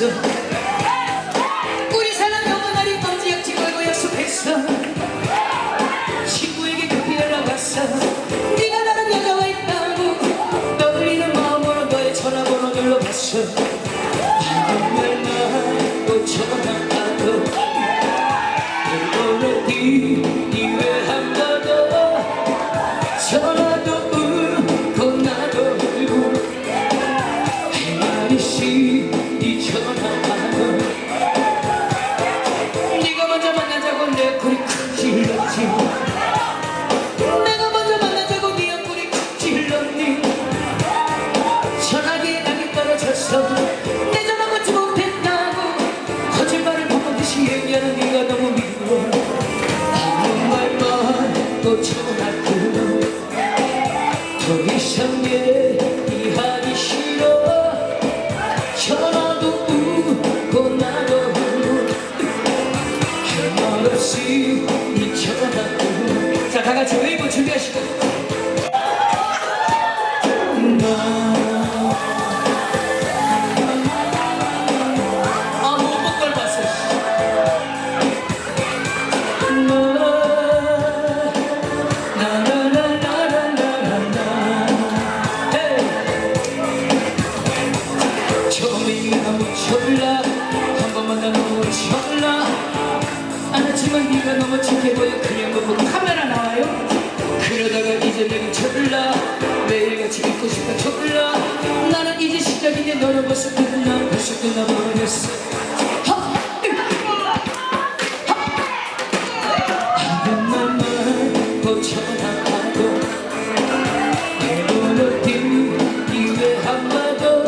했어. 우리 사랑 영원하리 번지 약지 걸고 약속했어. 친구에게 급히 연락 왔어. 네가 나랑 여자와 있다고 떠들리는 마음으로 너의 전화번호 눌러봤어. 정말만 또 전화 안도 별걸로 뛰 없이 미쳐가고. 자 다같이 웨이브 준비하시고 안 했지만 네가 너무 착해 보여 그냥 보고 카메라 나와요 그러다가 이제 내가 졸라 매일같이 있고 싶어 졸라 나는 이제 시작인데 너는 벌써 끝나 벌써 끝나버렸어 하! 한 번만 고쳐나가도 해보는 기회 한마도